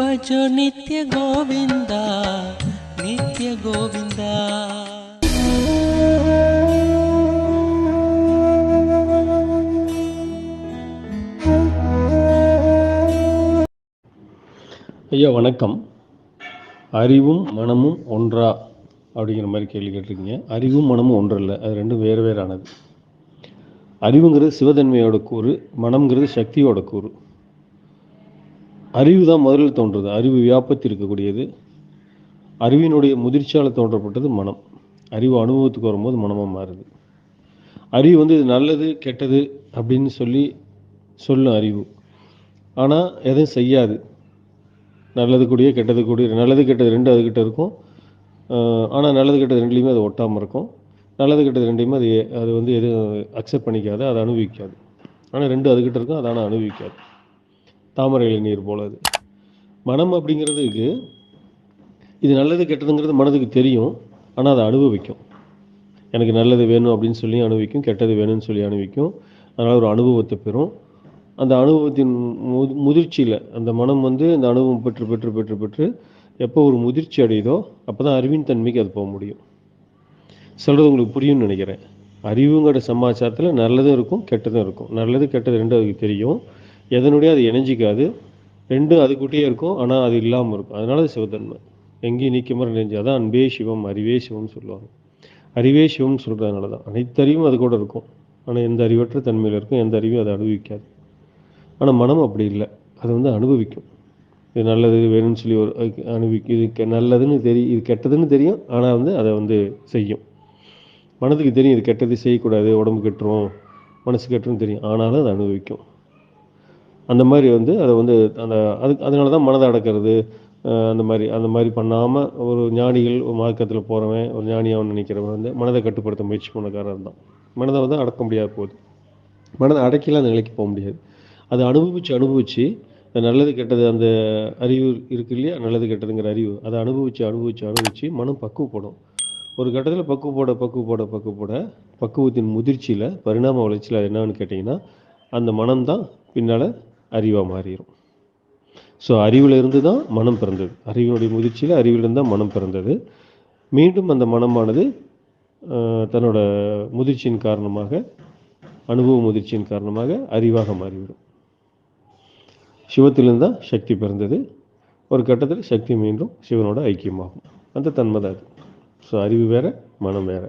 भजो नित्य गोविन्द नित्य गोविन्द ஐயா வணக்கம். அறிவும் மனமும் ஒன்றா அப்படிங்கிற மாதிரி கேள்வி கேட்டிருக்கீங்க. அறிவும் மனமும் ஒன்று இல்லை அது ரெண்டும் வேறு வேறானது. அறிவுங்கிறது சிவதன்மையோட கூறு மனம்ங்கிறது சக்தியோட கூறு. அறிவு தான் முதலில் தோன்றுறது அறிவு வியாபத்தில் இருக்கக்கூடியது. அறிவினுடைய முதிர்ச்சியால் தோன்றப்பட்டது மனம். அறிவு அனுபவத்துக்கு வரும்போது மனமாக மாறுது. அறிவு வந்து இது நல்லது கெட்டது அப்படின்னு சொல்லி சொல்லும் அறிவு. ஆனால் எதையும் செய்யாது. நல்லது கூடிய கெட்டது கூடிய நல்லது கெட்டது ரெண்டு அதுக்கிட்ட இருக்கும். ஆனால் நல்லது கெட்டது ரெண்டுலேயுமே அது ஒட்டாமல் இருக்கும். நல்லது கெட்டது ரெண்டையுமே அது அது வந்து எதுவும் அக்செப்ட் பண்ணிக்காது அதை அனுபவிக்காது. ஆனால் ரெண்டு அதுக்கிட்ட இருக்கும் அதை ஆனால் அனுபவிக்காது. தாமரை நீர் போல அது மனம் அப்படிங்கிறதுக்கு இது நல்லது கெட்டதுங்கிறது மனதுக்கு தெரியும். ஆனால் அதை அனுபவிக்கும். எனக்கு நல்லது வேணும் அப்படின்னு சொல்லி அனுபவிக்கும் கெட்டது வேணும்னு சொல்லி அனுபவிக்கும். அதனால் ஒரு அனுபவத்தை பெறும். அந்த அனுபவத்தின் மு முதிர்ச்சியில் அந்த மனம் வந்து அந்த அனுபவம் பெற்று பெற்று பெற்று பெற்று எப்போ ஒரு முதிர்ச்சி அடையுதோ அப்போ தான் அறிவின் தன்மைக்கு அது போக முடியும். சொல்கிறது உங்களுக்கு புரியும்னு நினைக்கிறேன். அறிவுங்கிற சமாச்சாரத்தில் நல்லதும் இருக்கும் கெட்டதும் இருக்கும். நல்லது கெட்டது ரெண்டும் அதுக்கு தெரியும். எதனுடைய அது இணைஞ்சிக்காது. ரெண்டும் அதுக்குட்டியே இருக்கும். ஆனால் அது இல்லாமல் இருக்கும். அதனால அது சிவத்தன்மை. எங்கேயும் நிற்க முறை நினைஞ்சால் அதான் அன்பே சிவம் அறிவே சிவம்னு சொல்லுவாங்க. அறிவே சிவம்னு சொல்கிறதுனால தான் அனைத்து அறிவும் அது கூட இருக்கும். ஆனால் எந்த அறிவற்ற தன்மையில் இருக்கும் எந்த அறிவும் அதை அனுபவிக்காது. ஆனால் மனம் அப்படி இல்லை. அது வந்து அனுபவிக்கும். இது நல்லது வேணும்னு சொல்லி ஒரு அனுபவிக்கும் இது கெ- நல்லதுன்னு தெரியும் இது கெட்டதுன்னு தெரியும். ஆனால் வந்து அதை வந்து செய்யும். மனதுக்கு தெரியும் இது கெட்டது செய்யக்கூடாது உடம்பு கெட்டுரும் மனசு கெட்டுரும் தெரியும். ஆனாலும் அதை அனுபவிக்கும். அந்த மாதிரி வந்து அதை வந்து அந்த அதுக்கு அதனால தான் மனதை அடக்கிறது அந்த மாதிரி அந்த மாதிரி பண்ணாமல் ஒரு ஞானிகள் ஒரு மார்க்கத்தில் போகிறவன் ஒரு ஞானியாகவும் நினைக்கிறவன் வந்து மனதை கட்டுப்படுத்த முயற்சி பண்ணக்காரர் தான். மனதை வந்து அடக்க முடியாது போகுது மனதை அடக்கிலாம் அந்த நிலைக்கு போக முடியாது. அதை அனுபவித்து அனுபவித்து நல்லது கெட்டது அந்த அறிவு இருக்கு இல்லையா? நல்லது கெட்டதுங்கிற அறிவு. அதை அனுபவித்து அனுபவித்து அனுபவித்து மனம் பக்குவப்படும். ஒரு கட்டத்தில் பக்குவப்பட பக்குவப்பட பக்குவப்பட பக்குவத்தின் முதிர்ச்சியில் பரிணாம வளர்ச்சியில் அது என்னன்னு கேட்டிங்கன்னா அந்த மனம்தான் பின்னால் அறிவாக மாறிடும் ஸோ அறிவிலிருந்து தான் மனம் பிறந்தது. அறிவினுடைய முதிர்ச்சியில் அறிவிலிருந்து தான் மனம் பிறந்தது. மீண்டும் அந்த மனமானது தன்னோட முதிர்ச்சியின் காரணமாக அனுபவ முதிர்ச்சியின் காரணமாக அறிவாக மாறிவிடும். சிவத்திலிருந்து தான் சக்தி பிறந்தது. ஒரு கட்டத்தில் சக்தி மீண்டும் சிவனோட ஐக்கியமாகும். அந்த தன்மை தான் அது. ஸோ அறிவு வேறு மனம் வேறு.